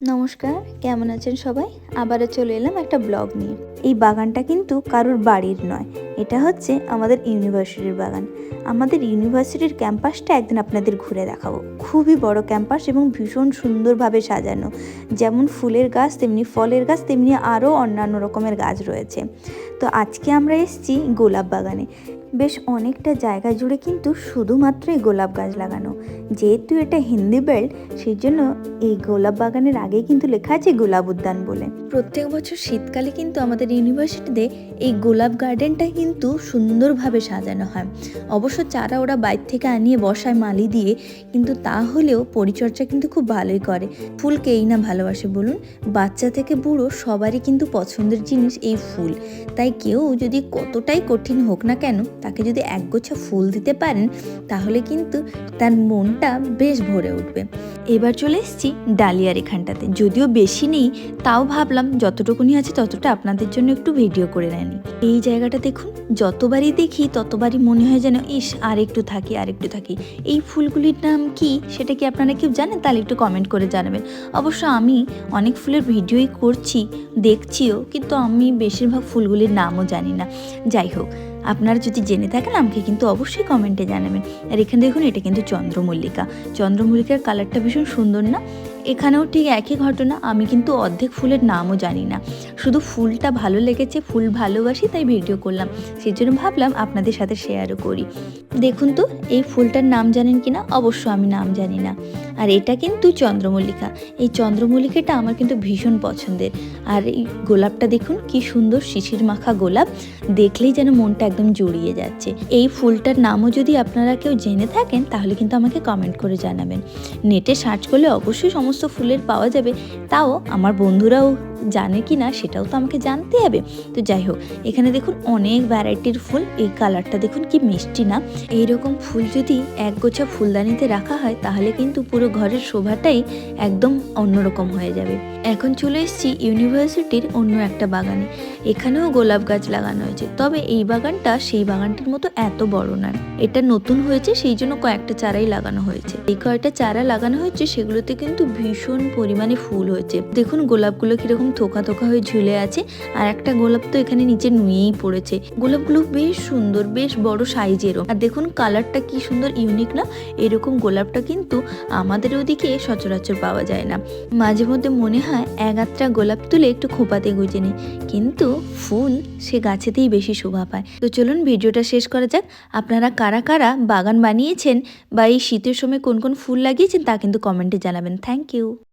নমস্কার, কেমন আছেন সবাই? আবারও চলে এলাম একটা ব্লগ নিয়ে। এই বাগানটা কিন্তু কারোর বাড়ির নয়, এটা হচ্ছে আমাদের ইউনিভার্সিটির বাগান। আমাদের ইউনিভার্সিটির ক্যাম্পাসটা একদিন আপনাদের ঘুরে দেখাবো। খুবই বড় ক্যাম্পাস এবং ভীষণ সুন্দরভাবে সাজানো। যেমন ফুলের গাছ, তেমনি ফলের গাছ, তেমনি আরও অন্যান্য রকমের গাছ রয়েছে। তো আজকে আমরা এসেছি গোলাপ বাগানে। বেশ অনেকটা জায়গা জুড়ে কিন্তু শুধুমাত্রই গোলাপ গাছ লাগানো। যেহেতু এটা হিন্দি বেল্ট সেই জন্য এই গোলাপ বাগানের আগে কিন্তু লেখা আছে গোলাপ উদ্যান বলে। প্রত্যেক বছর শীতকালে কিন্তু আমাদের ইউনিভার্সিটিতে এই গোলাপ গার্ডেনটা কিন্তু সুন্দরভাবে সাজানো হয়। অবশ্য চারা ওরা বাইর থেকে আনিয়ে বসায় মালি দিয়ে, কিন্তু তা হলেও পরিচর্যা কিন্তু খুব ভালোই করে। ফুল কেই না ভালোবাসে বলুন, বাচ্চা থেকে বুড়ো সবারই কিন্তু পছন্দের জিনিস এই ফুল। তাই কেউ যদি কতটাই কঠিন হোক না কেন তাকে যদি একগোছা ফুল দিতে পারেন, তাহলে কিন্তু তার মনটা বেশ ভরে উঠবে। এবার চলে এসেছি ডালিয়ার এখানটাতে যদিও বেশি নেই, তাও ভাবলাম যতটুকুনি আছে ততটা আপনাদের জন্য একটু ভিডিও করে নেনি এই জায়গাটা দেখুন, যতবারই দেখি ততবারই মনে হয় যেন, ইস আর একটু থাকি আর একটু থাকি। এই ফুলগুলির নাম কি, সেটা কি আপনারা কেউ জানেন? তাহলে একটু কমেন্ট করে জানাবেন। অবশ্য আমি অনেক ফুলের ভিডিওই করছি, দেখছিও, কিন্তু আমি বেশিরভাগ ফুলগুলির নামও জানি না। যাই হোক, আপনারা যদি জেনে থাকেন, আমাকে কিন্তু অবশ্যই কমেন্টে জানাবেন। আর এখানে দেখুন, এটা কিন্তু চন্দ্রমল্লিকা। চন্দ্রমল্লিকার কালারটা ভীষণ সুন্দর না? এখানেও ঠিক একই ঘটনা, আমি কিন্তু অর্ধেক ফুলের নামও জানি না। শুধু ফুলটা ভালো লেগেছে, ফুল ভালোবাসি, তাই ভিডিও করলাম। সেই জন্য ভাবলাম আপনাদের সাথে শেয়ারও করি। দেখুন তো, এই ফুলটার নাম জানেন কি না অবশ্য আমি নাম জানি না। আর এটা কিন্তু চন্দ্রমল্লিকা। এই চন্দ্রমল্লিকাটা আমার কিন্তু ভীষণ পছন্দের। আর এই গোলাপটা দেখুন, কি সুন্দর শিশির মাখা গোলাপ। দেখলেই যেন মনটা একদম জড়িয়ে যাচ্ছে। এই ফুলটার নামও যদি আপনারা কেউ জেনে থাকেন, তাহলে কিন্তু আমাকে কমেন্ট করে জানাবেন। নেটে সার্চ করলে অবশ্যই সমস্ত ফুলের পাওয়া যাবে তাও আমার বন্ধুরাও জানে কি না সেটাও তো আমাকে জানতে হবে। তো যাই হোক, এখানে দেখুন অনেক ভ্যারাইটির ফুল, এই কালারটা দেখুন কি মিষ্টি না। এইরকম ফুল যদি এক গোছা ফুলদানিতে রাখা হয়, তাহলে কিন্তু পুরো ঘরের শোভাটাই একদম অন্যরকম হয়ে যাবে। এখন চলে এসেছি ইউনিভার্সিটির অন্য একটা বাগানে। এখানেও গোলাপ গাছ লাগানো হয়েছে। তবে এই বাগানটা সেই বাগানটির মতো এত বড় নয় এটা নতুন হয়েছে, সেই জন্য কয়েকটা চারাই লাগানো হয়েছে। এই কয়েকটা চারা লাগানো হয়েছে, সেগুলোতে কিন্তু ভীষণ পরিমাণে ফুল হয়েছে। দেখুন গোলাপগুলো কীরকম থোকা থোকা হয়ে ঝুলে আছে আর একটা গোলাপ তো এখানে নিচে নুয়েই পড়েছে। গোলাপগুলো বেশ সুন্দর, বেশ বড় সাইজেরও। আর দেখুন কালারটা কি সুন্দর, ইউনিক না? এরকম গোলাপটা কিন্তু আমাদের ওদিকে সচরাচর পাওয়া যায় না। মাঝে মধ্যে মনে হয় এগাত্রা গোলাপ তুলে একটু খোপাতে গুজে নিই। কিন্তু ফুল সে গাছেতেই বেশি শোভা পায়। তো চলুন ভিডিওটা শেষ করা যাক। আপনারা কারা কারা বাগান বানিয়েছেন বা এই শীতের সময় কোন কোন ফুল লাগিয়েছেন তা কিন্তু কমেন্টে জানাবেন। Thank you.